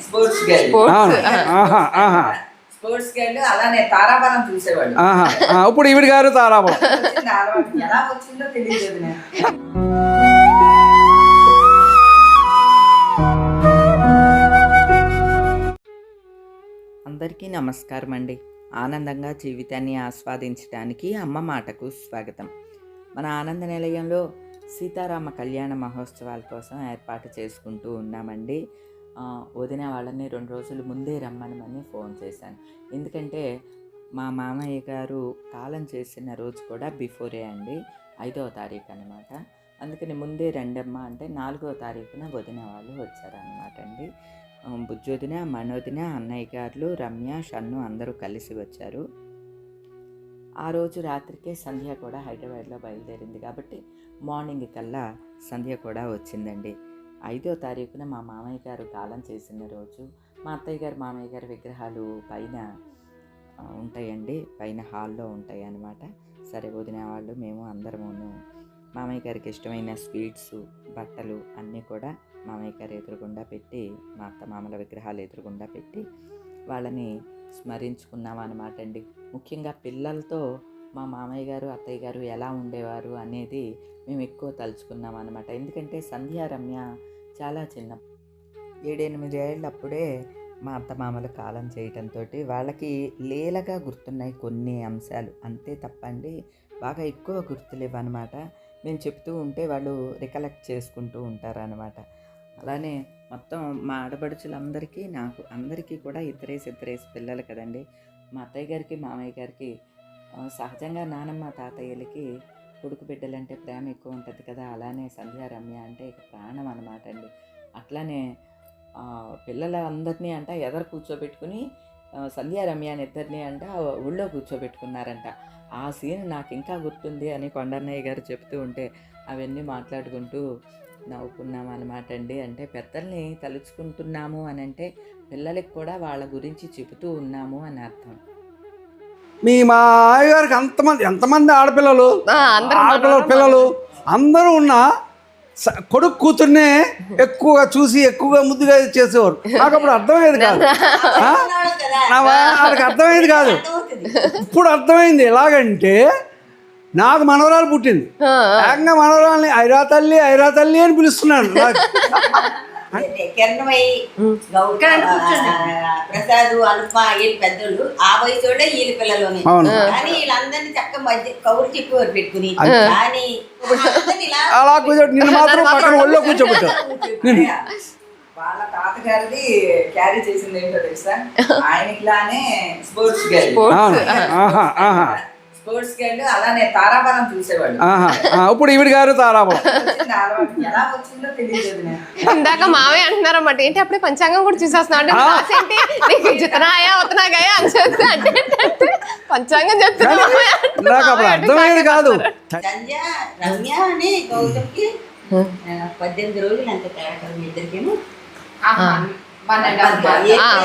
Sports girl. Girl. అలానే ఇప్పుడు ఈవిడ గారు తారాబం వచ్చింది? అలవాటు. ఎలా వచ్చిందో తెలియదు అందరికీ నమస్కారం అండి. ఆనందంగా జీవితాన్ని ఆస్వాదించడానికి అమ్మ మాటకు స్వాగతం. మన ఆనంద నిలయంలో సీతారామ కళ్యాణ మహోత్సవాల కోసం ఏర్పాటు చేసుకుంటూ ఉన్నామండి. వదిన వాళ్ళని రెండు రోజులు ముందే రమ్మనమని ఫోన్ చేశాను. ఎందుకంటే మా మామయ్య గారు కాలం చేసిన రోజు కూడా బిఫోరే అండి ఐదవ తారీఖు అనమాట అందుకని ముందే రెండమ్మ అంటే నాలుగవ తారీఖున వదిన వాళ్ళు వచ్చారనమాట అండి. ఆ, బుజ్జొదిన మనోదిన అన్నయ్య గారు రమ్య షన్ను అందరూ కలిసి వచ్చారు. ఆ రోజు రాత్రికే సంధ్య కూడా హైదరాబాద్లో బయలుదేరింది కాబట్టి మార్నింగ్ కల్లా సంధ్య కూడా వచ్చిందండి. ఐదో తారీఖున మా మామయ్య గారు కాలం చేసిన రోజు మా అత్తయ్య గారు మామయ్య గారి విగ్రహాలు పైన ఉంటాయండి. పైన హాల్లో ఉంటాయి అన్నమాట సరే వదిన వాళ్ళు మేము అందరమును మామయ్య గారికి ఇష్టమైన స్వీట్స్ బట్టలు అన్నీ కూడా మామయ్య గారు ఎదురుగుండా పెట్టి మా అత్త మామల విగ్రహాలు ఎదురుగుండా పెట్టి వాళ్ళని స్మరించుకున్నాం అనమాట అండి ముఖ్యంగా పిల్లలతో మా మామయ్య గారు అత్తయ్య గారు ఎలా ఉండేవారు అనేది మేము ఎక్కువ తలుచుకున్నాం అనమాట ఎందుకంటే సంధ్యారమ్య చాలా చిన్న ఏడెనిమిది ఏళ్ళప్పుడే మా అత్త మామలు కాలం చేయటంతో వాళ్ళకి లీలగా గుర్తున్నాయి కొన్ని అంశాలు. అంతే తప్పండి బాగా ఎక్కువ గుర్తులేవన్నమాట. మేము చెప్తూ ఉంటే వాళ్ళు రికలెక్ట్ చేసుకుంటూ ఉంటారనమాట అలానే మొత్తం మా ఆడపడుచులందరికీ నాకు అందరికీ కూడా ఇద్దరేసి ఇద్దరేసి పిల్లలు కదండి. మా అత్తయ్య గారికి మామయ్య గారికి సహజంగా నానమ్మ తాతయ్యలకి కొడుకు బిడ్డలంటే ప్రేమ ఎక్కువ ఉంటుంది కదా అలానే సంధ్యా రమ్య అంటే ఇక ప్రాణం అనమాట అండి. అట్లానే పిల్లలందరినీ అంట ఎదరు కూర్చోబెట్టుకుని సంధ్యా రమ్య అని ఇద్దరిని అంట ఊళ్ళో కూర్చోబెట్టుకున్నారంట. ఆ సీన్ నాకు ఇంకా గుర్తుంది అని కొండన్నయ్య గారు చెప్తూ ఉంటే అవన్నీ మాట్లాడుకుంటూ నవ్వుకున్నాం అనమాట అండి అంటే పెద్దల్ని తలుచుకుంటున్నాము అని అంటే పిల్లలకి కూడా వాళ్ళ గురించి చెబుతూ ఉన్నాము అని అర్థం. మీ మా గారికి అంతమంది ఎంతమంది ఆడపిల్లలు? ఆ, అందరూ ఆడపిల్లలు పిల్లలు అందరూ ఉన్న స- కొడుకు కూతుర్నే ఎక్కువగా చూసి ఎక్కువగా ముద్దుగా చేసేవారు. నాకు అప్పుడు అర్థమయ్యేది కాదు. ఆ? నా వా- వాళ్ళకి అర్థమయ్యేది కాదు. ఇప్పుడు అర్థమైంది ఎలాగంటే నాకు మనవరాలు పుట్టింది. ఏకంగా మనవరాల్ని ఐరా తల్లి ఐరా తల్లి అని పిలుస్తున్నాను ప్రసాద్ అనుప వీళ్ళు పెద్దోళ్ళు ఆ వయసుడే వీళ్ళ పిల్లలోనే. కానీ వీళ్ళందరినీ చక్క మధ్య కౌరు చెప్పేవారు పెట్టుకుని కానీ అలా నిన్ను మాత్రం పక్కన ఒళ్ళో కూర్చోబెట్టారు. వాళ్ళ తాతగారిది క్యారీ చేసింది ఏంటో తెలుసా ఆహా ఆహా. స్పోర్ట్స్ అలానే తారాబలం చూసేవాళ్ళు. ఇప్పుడు ఈవిడ గారు తారాబం వచ్చింది అలవాటు. ఎలా వచ్చిందో తెలియదు నేను ఇందాక మావే అంటున్నారన్నమాట ఏంటి అప్పుడే పంచాంగం కూడా అంటే ఏంటి? నీకు జితనాయా అవుతున్నాగాయా అని చెప్తే అంటే పంచాంగం చెప్తున్నా. నాకు అప్పుడు అర్థమయ్యేది కాదు. సంధ్య రమ్య అని గౌతమ్కి ఆ, పద్దెనిమిది రోజులు అంత తేడా మీ ఇద్దరికేమో ఆ,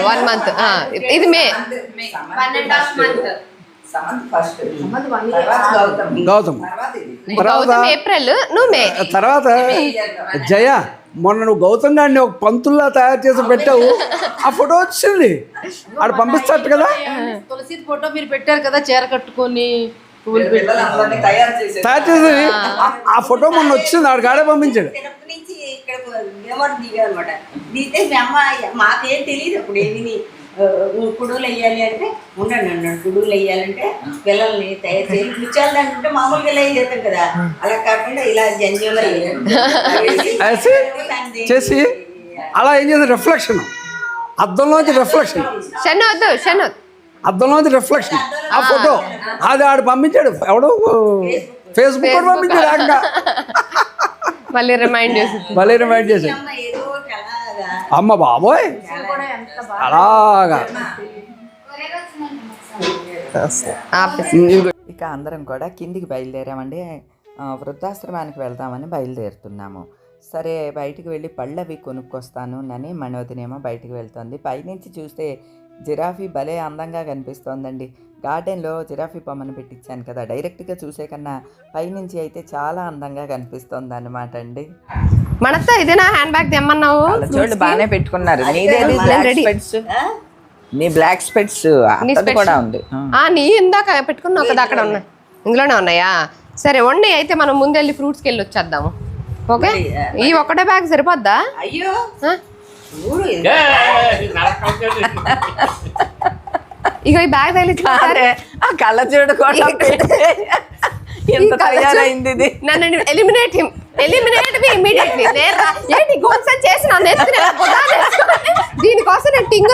వన్ మంత్. ఇది మే. సమంత్ ఫస్ట్ తర్వాత గౌతమ్ గౌతమ్. తర్వాత ఏప్రిల్ తర్వాత జయ మొన్న నువ్వు గౌతమ్ గారిని ఒక పంతుల్లా తయారు చేసి పెట్టావు. ఆ ఫోటో వచ్చింది. ఆడ పంపిస్తాడు కదా. తులసి ఫోటో మీరు పెట్టారు కదా చీర కట్టుకొని తయారు చేసేది. ఆ- ఫోటో మొన్న వచ్చింది ఆడ గాడే పంపించాడు తిరుపతి నుంచి ఇక్కడ దిగితే మీ అమ్మ మాకేం తెలియదు అప్పుడు ఏమి. కుడువులు వేయాలి అంటే ఉండండి అన్నాడు. కుడువులు వేయాలంటే పిల్లల్ని తయారు చేయాలి. ముచ్చాలి అంటే మామూలుగా ఇలా చేస్తాం కదా. అలా కాకుండా ఇలా జంజంలో చేసి అలా ఏం చేసి రిఫ్లెక్షన్ అద్దంలోంచి రిఫ్లెక్షన్. అద్దంలోంచి రిఫ్లెక్షన్ ఆ ఫోటో. అది ఆడు పంపించాడు. ఎవడో ఫేస్బుక్ పంపించాడు మళ్ళీ రిమైండ్ చేసి. భలే రిమైండ్ చేశాడు అమ్మ బాబోయ్! అలాగా. ఇక అందరం కూడా కిందికి బయలుదేరామండి. వృద్ధాశ్రమానికి వెళ్దామని బయలుదేరుతున్నాము. సరే బయటికి వెళ్ళి పళ్ళు అవి కొనుక్కొస్తాను. అని మనోదినేమో బయటికి వెళ్తుంది. పైనుంచి చూస్తే జిరాఫీ భలే అందంగా కనిపిస్తోందండి. గార్డెన్లో జిరాఫీ బొమ్మను పెట్టించాను కదా. డైరెక్ట్గా చూసే కన్నా పైనుంచి అయితే చాలా అందంగా కనిపిస్తోంది అనమాట అండి. మనతో ఇదేనా హ్యాండ్ బ్యాగ్ తెమ్మన్నావు? చూడు బాగానే పెట్టుకున్నారు. నీదేది బ్లాక్ ready. స్పెట్స్ నీ బ్లాక్ స్పెట్స్? కూడా ఉంది. ఆ. నీ ఇందాక పెట్టుకున్నావు కదా అక్కడ ఉన్నాయి ఇందులోనే ఉన్నాయా? సరే వండి అయితే మనం ముందెళ్ళి ఫ్రూట్స్కి వెళ్ళి వచ్చేద్దాము. ఓకే? ఈ ఒక్కటే బ్యాగ్ సరిపోద్దా? అయ్యో! ఇది. ఇక ఈ బ్యాగ్ తగిలించి ఆ కళ్ళ చూడు కూడా పెట్టి. ఎంత తయారైంది ఇది? నన్ను eliminate him eliminate me immediately ఏంటి గోల్స్ చేసి నన్ను ఎత్తుకుని ఇలా బుధాన్ని వేసుకొని, దీనికోసం నేను టింగు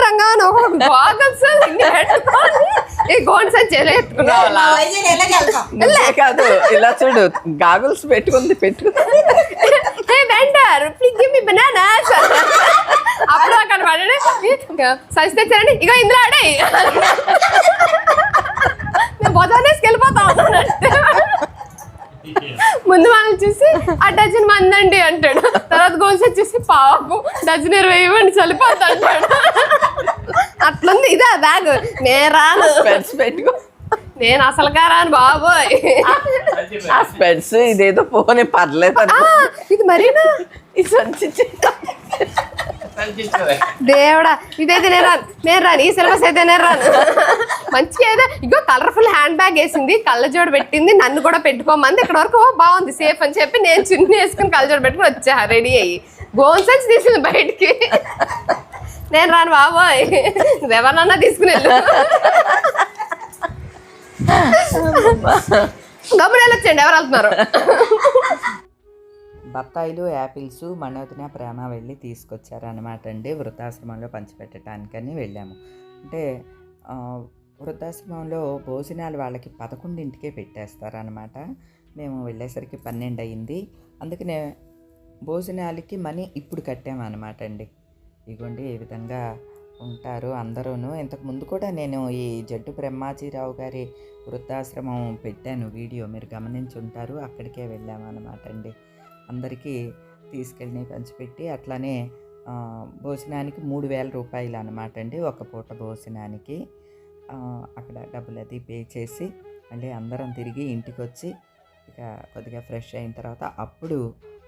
కాదు. ఇలా చూడు గాగుల్స్ పెట్టుకుంది పెట్టుకుంది. Hey vendor please give me bananas అప్పుడు అక్కడ పడండి ఇగో ఇందులో ఆడే నేను బొదానేసి వెళ్ళిపోతా. ఉన్నానంటే ముందు వాళ్ళని చూసి ఆ డజన్ మందండి అంటాడు. తర్వాత గోల్స్ వచ్చేసి పాపు డజన్ ఇరవై ఇవ్వండి చలిపోతా అంటాడు. అట్లుంది. ఇదా బ్యాగ్ నేను రాను. స్పెట్స్ పెట్టుకో. నేను అసలుగా రాను బాబోయ్. ఆ స్పెట్స్ ఇదేదో పోనీ పర్లేదు. ఇది మరీనా? ఈ సంచి దేవుడా ఇదైతే నేను రాను నేను రాను ఈ సిలబస్ అయితే నేను రాను. మంచిగా ఏదో ఇగో కలర్ఫుల్ హ్యాండ్ బ్యాగ్ వేసింది కళ్ళజోడు పెట్టింది నన్ను కూడా పెట్టుకోమంది ఇక్కడ వరకు "ఓ, బాగుంది సేఫ్ అని చెప్పి నేను చున్నీ వేసుకుని కళ్ళజోడు పెట్టుకుని వచ్చా రెడీ అయ్యి. గోన్ సెన్స్ తీసింది బయటికి. నేను రాను బాబోయ్ నువ్వెవరన్నా తీసుకుని వెళ్ళు. గమ్మున వెళ్ళొచ్చండి ఎవరు వెళ్తున్నారు? బత్తాయిలు యాపిల్స్ మనోదిన ప్రేమ వెళ్ళి తీసుకొచ్చారనమాట అండి వృద్ధాశ్రమంలో పంచిపెట్టడానికని వెళ్ళాము. అంటే వృద్ధాశ్రమంలో భోజనాలు వాళ్ళకి పదకొండింటికే పెట్టేస్తారనమాట మేము వెళ్ళేసరికి పన్నెండు అయింది అందుకనే భోజనాలకి మనీ ఇప్పుడు కట్టామన్నమాట అండి. ఇదిగోండి ఈ విధంగా ఉంటారు అందరూను. ఇంతకు ముందు కూడా నేను ఈ జడ్డు బ్రహ్మాజీరావు గారి వృద్ధాశ్రమం పెట్టాను వీడియో. మీరు గమనించి ఉంటారు అక్కడికే వెళ్ళామన్నమాట అండి. అందరికీ తీసుకెళ్ళి పంచిపెట్టి అట్లానే భోజనానికి మూడు వేల రూపాయలు అనమాట అండి ఒక పూట భోజనానికి. అక్కడ డబ్బులు అది పే చేసి మళ్ళీ అందరం తిరిగి ఇంటికి వచ్చి ఇక కొద్దిగా ఫ్రెష్ అయిన తర్వాత అప్పుడు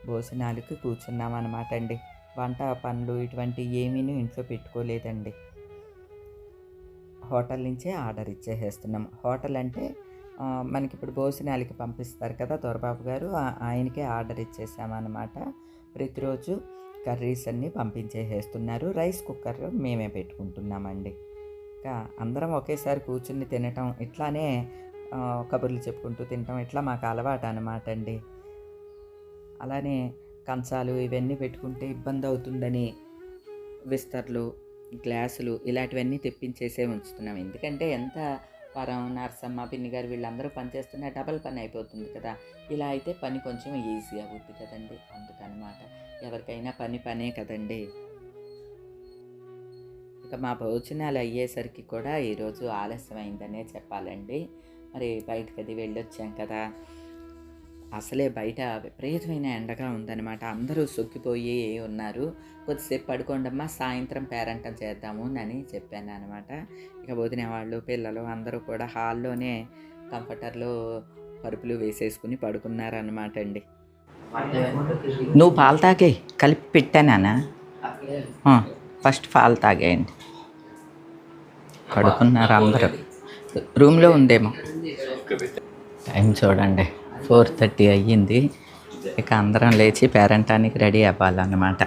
భోజనాలకి కూర్చున్నాం అనమాట అండి. వంట పనులు ఇటువంటి ఏమీ ఇంట్లో పెట్టుకోలేదండి. హోటల్ నుంచే ఆర్డర్ ఇచ్చేసేస్తున్నాం. హోటల్ అంటే మనకి ఇప్పుడు భోజనాలకి పంపిస్తారు కదా దొరబాబు గారు. ఆ- ఆయనకే ఆర్డర్ ఇచ్చేసామన్నమాట. ప్రతిరోజు కర్రీస్ అన్నీ పంపించేసేస్తున్నారు. రైస్ కుక్కర్ మేమే పెట్టుకుంటున్నామండి. ఇంకా అందరం ఒకేసారి కూర్చుని తినటం ఇట్లానే కబుర్లు చెప్పుకుంటూ తినటం ఇట్లా మాకు అలవాటు అనమాట అండి. అలానే కంచాలు ఇవన్నీ పెట్టుకుంటే ఇబ్బంది అవుతుందని విస్తర్లు గ్లాసులు ఇలాంటివన్నీ తెప్పించేసే ఉంచుతున్నాం. ఎందుకంటే ఎంత వరం నర్సమ్మ పిన్ని గారు వీళ్ళందరూ పనిచేస్తున్న డబల్ పని అయిపోతుంది కదా. ఇలా అయితే పని కొంచెం ఈజీ అవుద్ది కదండి. అందుకనమాట ఎవరికైనా పని పనే కదండి. ఇక మా భోజనాలు అయ్యేసరికి కూడా ఈరోజు ఆలస్యమైందనే చెప్పాలండి. మరి బయటకు అది వెళ్ళొచ్చాం కదా. అసలే బయట విపరీతమైన ఎండగా ఉందన్నమాట. అందరూ సొక్కిపోయి ఉన్నారు. కొద్దిసేపు పడుకోండమ్మా సాయంత్రం పేరంటం చేద్దాము అని చెప్పాను అనమాట ఇక వదిన వాళ్ళు పిల్లలు అందరూ కూడా హాల్లోనే కంఫర్టర్లో పరుపులు వేసేసుకుని పడుకున్నారనమాట అండి. నువ్వు పాలు తాగే కలిపి పెట్టానా ఫస్ట్ పాలు తాగేయండి. పడుకున్నారు అందరూ. రూమ్లో ఉందేమో. టైం చూడండి. ఫోర్ థర్టీ అయ్యింది. ఇక అందరం లేచి పేరంటానికి రెడీ అవ్వాలన్నమాట.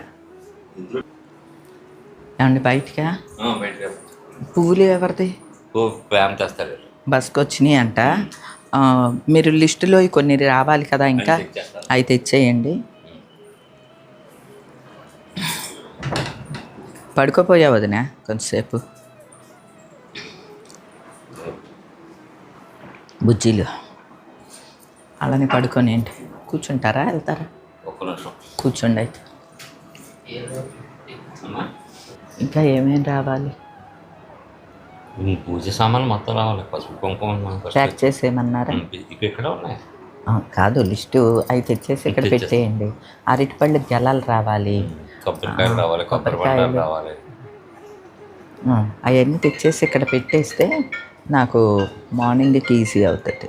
ఏమండి బయటకా? పువ్వులు ఎవరిది? బస్కి వచ్చినాయి అంట. మీరు లిస్టులో కొన్ని రావాలి కదా ఇంకా? అయితే ఇచ్చేయండి పడుకోపోయా వదినా? కొంతసేపు. బుజ్జీలు. అలానే పడుకోనేంటి కూర్చుంటారా? వెళ్తారా? కూర్చోండి అయితే. ఇంకా ఏమేం రావాలి? పూజ సామాన్లు మొత్తం రావాలి. పసుపు కుంకుమ ప్యాక్ చేసేయమన్నారా? ఇక్కడ ఉన్నాయి. కాదు లిస్టు అవి తెచ్చేసి ఇక్కడ. పెట్టేయండి. అరటిపళ్ళు గెలాలు రావాలి. కొబ్బరికాయలు రావాలి కొబ్బరికాయలు. రావాలి. అవన్నీ తెచ్చేసి ఇక్కడ పెట్టేస్తే నాకు మార్నింగ్కి ఈజీ అవుతుంది.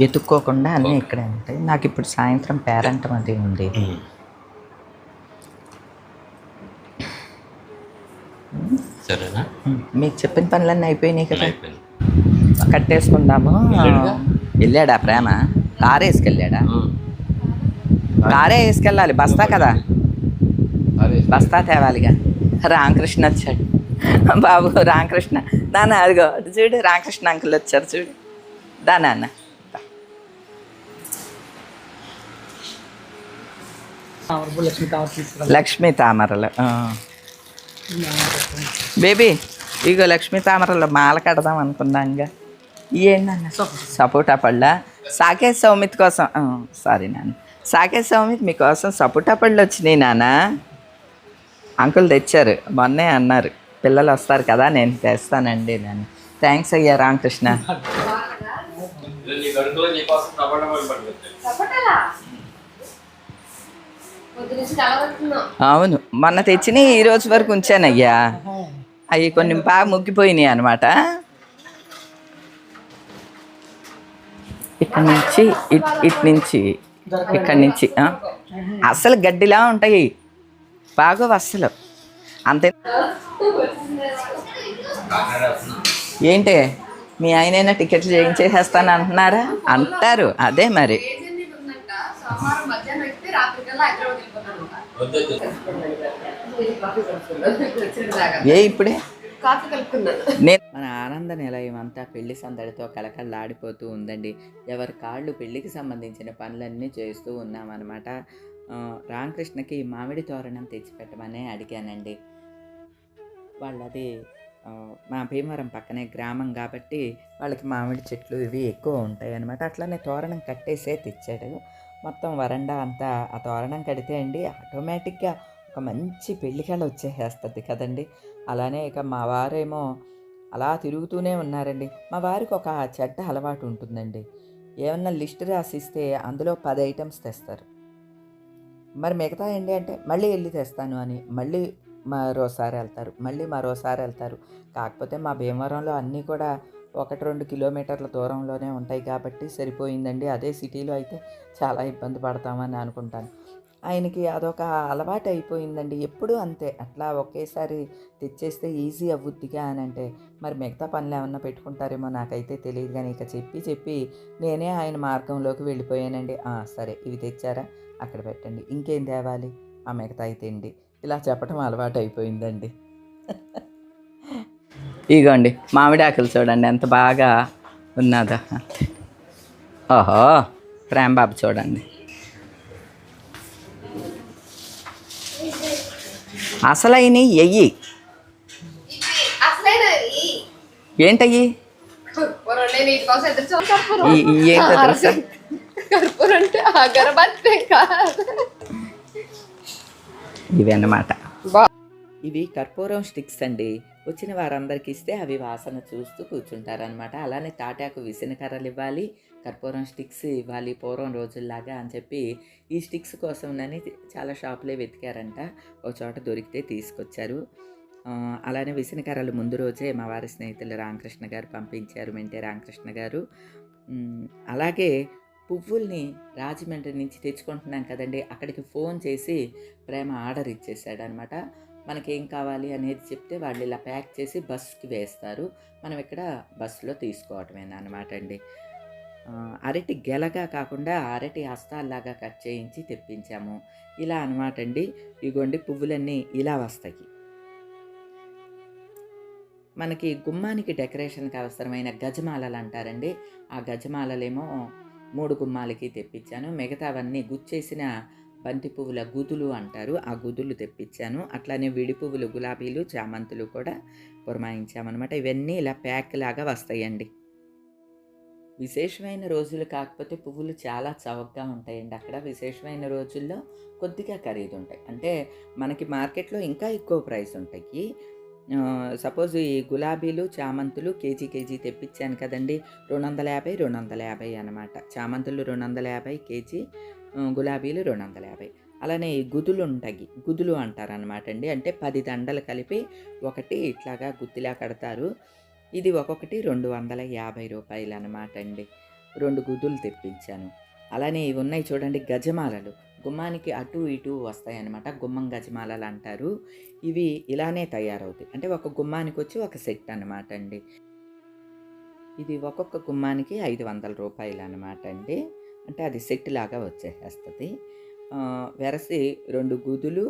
ఎత్తుక్కోకుండా అన్నీ ఇక్కడే ఉంటాయి. నాకు ఇప్పుడు సాయంత్రం పేరెంట్ అది ఉంది. సరేనా? మీకు చెప్పిన పనులన్నీ అయిపోయినాయి కదా. కట్టేసుకుందాము? వెళ్ళాడా ప్రేమ? కారు వేసుకెళ్ళాడా. కారే వేసుకెళ్ళాలి. బస్తా కదా. బస్తా తేవాలిగా. రామకృష్ణ వచ్చాడు. బాబు రామకృష్ణ. దానా అదిగో చూడు రామకృష్ణ అంకుల్ వచ్చారు చూడు. దా నాన్న. లక్ష్మీ తామరలు. బేబీ ఇగో లక్ష్మీ తామరలు మాల కడదాం అనుకున్నాంగా ఏంటన్న సపోటా పళ్ళ? సాకేత్ సౌమిత్ కోసం సారీ నాన్న. సాకేత్ సౌమిత్ మీకోసం సపోటా పళ్ళు వచ్చినాయి నాన్న. అంకుల్ తెచ్చారు మొన్నే అన్నారు. పిల్లలు వస్తారు కదా నేను తెస్తానండి నేను థ్యాంక్స్ అయ్యా రామకృష్ణ. అవును మొన్న తెచ్చిన ఈ రోజు వరకు ఉంచానయ్యా. అవి కొన్ని బాగా ముగ్గిపోయినాయి అనమాట ఇక్కడి నుంచి ఇట్ ఇటు నుంచి ఇక్కడి నుంచి ఆ? అసలు గడ్డిలా ఉంటాయి. బాగా అస్సలు. అంతే. ఏంటి మీ ఆయనైనా టికెట్లు చేయించేసేస్తాను అంటున్నారా అంటారు. అదే మరి. ఏ ఇప్పుడే? కాఫీ కలుపుకున్నాను. నేను మన ఆనంద నిలయం అంతా పెళ్ళి సందడితో కలకల్లాడిపోతూ ఉందండి. ఎవరి కాళ్ళు పెళ్ళికి సంబంధించిన పనులన్నీ చేస్తూ ఉన్నామన్నమాట. రామకృష్ణకి మామిడి తోరణం తెచ్చిపెట్టమని అడిగానండి. వాళ్ళది మా భీమవరం పక్కనే గ్రామం కాబట్టి వాళ్ళకి మామిడి చెట్లు ఇవి ఎక్కువ ఉంటాయి అనమాట అట్లనే తోరణం కట్టేసే తెచ్చాడు. మొత్తం వరండా అంతా ఆ తోరణం కడితే అండి ఆటోమేటిక్గా ఒక మంచి పెళ్ళికళ వచ్చేసేస్తుంది కదండి. అలానే ఇక మా వారేమో అలా తిరుగుతూనే ఉన్నారండి. మా వారికి ఒక చెడ్డ అలవాటు ఉంటుందండి. ఏమన్నా లిస్ట్ రాసిస్తే అందులో పది ఐటమ్స్ తెస్తారు. మరి మిగతా ఏంటి అంటే మళ్ళీ వెళ్ళి తెస్తాను అని మళ్ళీ మరోసారి వెళ్తారు మళ్ళీ మరోసారి వెళ్తారు. కాకపోతే మా భీమవరంలో అన్నీ కూడా ఒకటి రెండు కిలోమీటర్ల దూరంలోనే ఉంటాయి కాబట్టి సరిపోయిందండి. అదే సిటీలో అయితే చాలా ఇబ్బంది పడతామని అనుకుంటాను. ఆయనకి అదొక అలవాటు అయిపోయిందండి. ఎప్పుడూ అంతే. అట్లా ఒకేసారి తెచ్చేస్తే ఈజీ అవ్వుద్దిగా అని అంటే మరి మిగతా పనులు ఏమన్నా పెట్టుకుంటారేమో నాకైతే తెలియదు కానీ ఇక చెప్పి చెప్పి నేనే ఆయన మార్గంలోకి వెళ్ళిపోయానండి. సరే ఇవి తెచ్చారా? అక్కడ పెట్టండి. ఇంకేం తేవాలి? ఆ మిగతా తిండి. ఇలా చెప్పడం అలవాటు అయిపోయిందండి. ఇగోండి మామిడి ఆకులు చూడండి ఎంత బాగా ఉన్నదో. ఓహో ప్రేమబాబు చూడండి. అసలైన ఎయ్యి. ఏంటయ్యి? కర్పూరం అంటే ఇవి అన్నమాట బా ఇవి కర్పూరం స్టిక్స్ అండి. వచ్చిన వారందరికి ఇస్తే అవి వాసన చూస్తూ కూర్చుంటారనమాట అలానే తాటాకు విసిన కర్రలు ఇవ్వాలి కర్పూరం స్టిక్స్ ఇవ్వాలి పూర్వం రోజుల్లాగా అని చెప్పి ఈ స్టిక్స్ కోసం చాలా షాపులే వెతికారంట. ఒక చోట దొరికితే తీసుకొచ్చారు. అలానే విసిన కర్రలు ముందు రోజే మా వారి స్నేహితులు రామకృష్ణ గారు పంపించారు మెంటే రామకృష్ణ గారు. అలాగే పువ్వుల్ని రాజమండ్రి నుంచి తెచ్చుకుంటున్నాం కదండి అక్కడికి ఫోన్ చేసి ప్రేమ ఆర్డర్ ఇచ్చేసాడనమాట మనకేం కావాలి అనేది చెప్తే వాళ్ళు ఇలా ప్యాక్ చేసి బస్కి వేస్తారు. మనం ఇక్కడ బస్సులో తీసుకోవటమేనా అనమాట అండి. అరటి గెలగా కాకుండా అరటి హస్తాల్లాగా కట్ చేయించి తెప్పించాము. ఇలా అనమాట అండి. ఇగోండి పువ్వులన్నీ ఇలా వస్తాయి. మనకి గుమ్మానికి డెకరేషన్కి అవసరమైన గజమాలలు అంటారండి. ఆ గజమాలలేమో మూడు గుమ్మాలకి తెప్పించాను. మిగతావన్నీ గుచ్చేసిన బంతి పువ్వుల గుదులు అంటారు. ఆ గుదులు తెప్పించాను. అట్లానే విడి పువ్వులు గులాబీలు చామంతులు కూడా పురమాయించామన్నమాట. ఇవన్నీ ఇలా ప్యాక్ లాగా వస్తాయండి. విశేషమైన రోజులు కాకపోతే పువ్వులు చాలా చవకగా ఉంటాయండి. అక్కడ విశేషమైన రోజుల్లో కొద్దిగా ఖరీదు ఉంటాయి. అంటే మనకి మార్కెట్లో ఇంకా ఎక్కువ ప్రైస్ ఉంటాయి. సపోజ్ ఈ గులాబీలు చామంతులు కేజీ కేజీ తెప్పించాను కదండి. రెండు వందల యాభై రెండు వందల యాభై అనమాట చామంతులు రెండు వందల యాభై కేజీ. గులాబీలు రెండు వందల యాభై. అలానే గుదులు ఉంటాయి గుదులు అంటారనమాట అండి అంటే పది దండలు కలిపి ఒకటి ఇట్లాగా గుత్తిలా కడతారు. ఇది ఒక్కొక్కటి రెండు వందల యాభై రూపాయలు అనమాట అండి రెండు గుదులు తెప్పించాను. అలానే ఇవి ఉన్నాయి చూడండి గజమాలలు. గుమ్మానికి అటు ఇటు వస్తాయన్నమాట. గుమ్మం గజమాలలు అంటారు. ఇవి ఇలానే తయారవుతాయి. అంటే ఒక గుమ్మానికి వచ్చి ఒక సెట్ అన్నమాట అండి ఇది ఒక్కొక్క గుమ్మానికి ఐదు వందల రూపాయలు అనమాట అండి అంటే అది సెట్ లాగా వచ్చేస్తుంది వెరసి రెండు గుదులు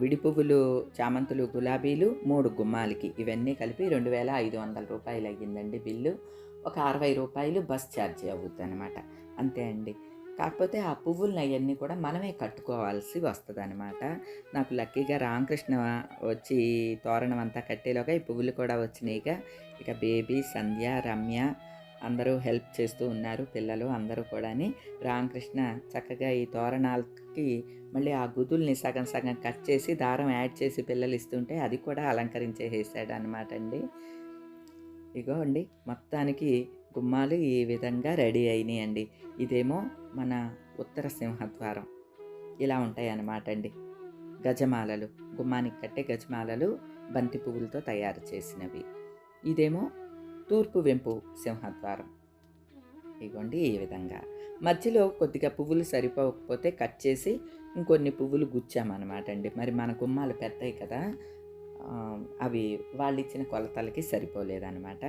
విడి పువ్వులు చామంతులు గులాబీలు మూడు గుమ్మాలకి. ఇవన్నీ కలిపి రెండు వేల ఐదు వందల రూపాయలు అయ్యిందండి బిల్లు. ఒక అరవై రూపాయలు బస్ ఛార్జీ అవుద్ది అనమాట అంతే అండి. కాకపోతే ఆ పువ్వులను అవన్నీ కూడా మనమే కట్టుకోవాల్సి వస్తుంది అనమాట నాకు లక్కీగా రామకృష్ణ వచ్చి తోరణం అంతా కట్టేలోగా ఈ పువ్వులు కూడా వచ్చినాయిగా. ఇక బేబీ సంధ్య రమ్య అందరూ హెల్ప్ చేస్తూ ఉన్నారు పిల్లలు అందరూ కూడాని. రామకృష్ణ చక్కగా ఈ తోరణాలకి మళ్ళీ ఆ గుదుల్ని సగం సగం కట్ చేసి దారం యాడ్ చేసి పిల్లలు ఇస్తుంటే అది కూడా అలంకరించేసాడు అనమాట అండి. ఇగో అండి మొత్తానికి గుమ్మాలు ఈ విధంగా రెడీ అయినాయి అండి. ఇదేమో మన ఉత్తర సింహద్వారం. ఇలా ఉంటాయి అన్నమాట అండి. గజమాలలు గుమ్మానికి కట్టే గజమాలలు బంతి పువ్వులతో తయారు చేసినవి. ఇదేమో తూర్పు వెంపు సింహద్వారం. ఇవ్వండి ఈ విధంగా. మధ్యలో కొద్దిగా పువ్వులు సరిపోకపోతే కట్ చేసి ఇంకొన్ని పువ్వులు గుచ్చామన్నమాట అండి. మరి మన గుమ్మాలు పెద్దవి కదా అవి వాళ్ళు ఇచ్చిన కొలతలకి సరిపోలేదన్నమాట.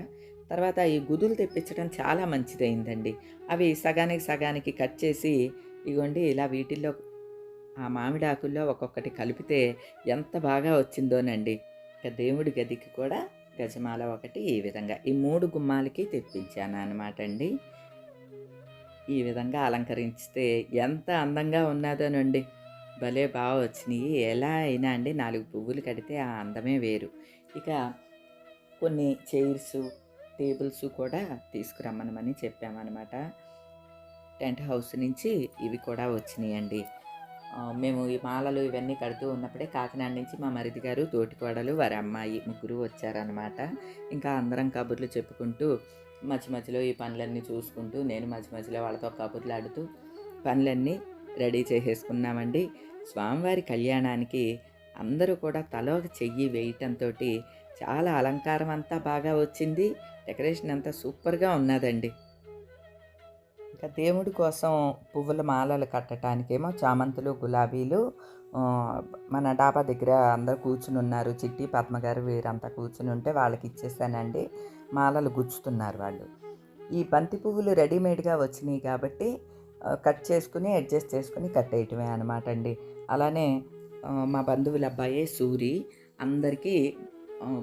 తర్వాత ఈ గుదులు తెప్పించడం చాలా మంచిదైందండి అవి సగానికి సగానికి కట్ చేసి ఇగోండి ఇలా వీటిల్లో ఆ మామిడాకుల్లో ఒక్కొక్కటి కలిపితే ఎంత బాగా వచ్చిందోనండి. ఇక దేవుడి గదికి కూడా గజమాల ఒకటి ఈ విధంగా. ఈ మూడు గుమ్మాలకి తెప్పించాను అనమాట అండి ఈ విధంగా అలంకరిస్తే ఎంత అందంగా ఉన్నదోనండి. భలే బాగా వచ్చినాయి ఎలా అయినా అండి నాలుగు పువ్వులు కడితే ఆ అందమే వేరు. ఇక కొన్ని చైర్స్ టేబుల్స్ కూడా తీసుకురమ్మనమని చెప్పామన్నమాట. టెంట్ హౌస్ నుంచి ఇవి కూడా వచ్చినాయండి. మేము ఈ మాలలు ఇవన్నీ కడుతూ ఉన్నప్పుడే కాకినాడ నుంచి మా మరిది గారు తోటికోడలు వారి అమ్మాయి ముగ్గురు వచ్చారనమాట ఇంకా అందరం కబుర్లు చెప్పుకుంటూ మధ్య మధ్యలో ఈ పనులన్నీ చూసుకుంటూ నేను మధ్య మధ్యలో వాళ్ళతో కబుర్లు ఆడుతూ పనులన్నీ రెడీ చేసేసుకున్నామండి. స్వామివారి కళ్యాణానికి అందరూ కూడా తలో చెయ్యి వేయటంతో చాలా అలంకారం అంతా బాగా వచ్చింది. డెకరేషన్ అంతా సూపర్గా ఉన్నదండి. ఇంకా దేవుడి కోసం పువ్వుల మాలలు కట్టడానికేమో చామంతులు గులాబీలు మన డాబా దగ్గర అందరు కూర్చుని ఉన్నారు. చిట్టి పద్మగారు వీరంతా కూర్చుని ఉంటే వాళ్ళకి ఇచ్చేసానండి. మాలలు గుచ్చుతున్నారు వాళ్ళు. ఈ బంతి పువ్వులు రెడీమేడ్గా వచ్చినాయి కాబట్టి కట్ చేసుకుని అడ్జస్ట్ చేసుకుని కట్టేయటమే అనమాట అండి. అలానే మా బంధువుల అబ్బాయే సూరి అందరికీ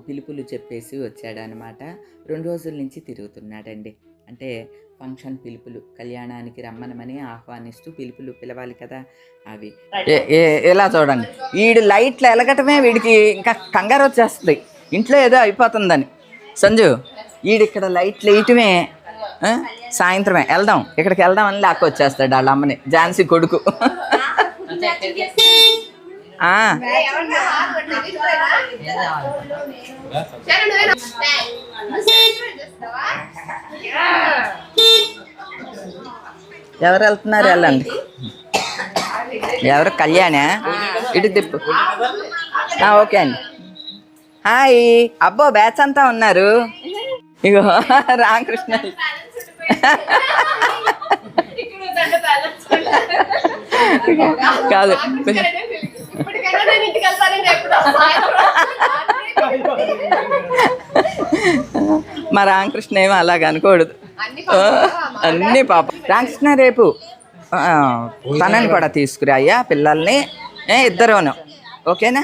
పిలుపులు చెప్పేసి వచ్చాడనమాట రెండు రోజుల నుంచి తిరుగుతున్నాడండి. అంటే ఫంక్షన్ పిలుపులు కళ్యాణానికి రమ్మనమని ఆహ్వానిస్తూ పిలుపులు పిలవాలి కదా అవి. ఎలా చూడండి? వీడు లైట్లు ఎలగటమే వీడికి ఇంకా కంగారు వచ్చేస్తుంది. ఇంట్లో ఏదో అయిపోతుందని. సంజు వీడు ఇక్కడ లైట్లు వేయటమే సాయంత్రమే వెళ్దాం. ఇక్కడికి వెళ్దాం అని లాక్కు వచ్చేస్తాడు వాళ్ళ అమ్మని. ఝాన్సీ కొడుకు. ఎవరు వెళ్తున్నారు వెళ్ళండి. ఎవరు కళ్యాణా? ఇటు తిప్పు. ఓకే అండి. హాయ్. అబ్బో బ్యాచ్ అంతా ఉన్నారు. ఇగో రామకృష్ణ. కాదు ఇప్పటికైనా నేను ఇంటికి వెళ్తానండి ఎప్పుడో సాయంత్రం. మా రామకృష్ణ ఏమో అలాగ అనుకోడు అన్ని పాప రామకృష్ణ రేపు తనని కూడా తీసుకురా అయ్యా పిల్లల్ని. ఏ ఇద్దరును. ఓకేనా?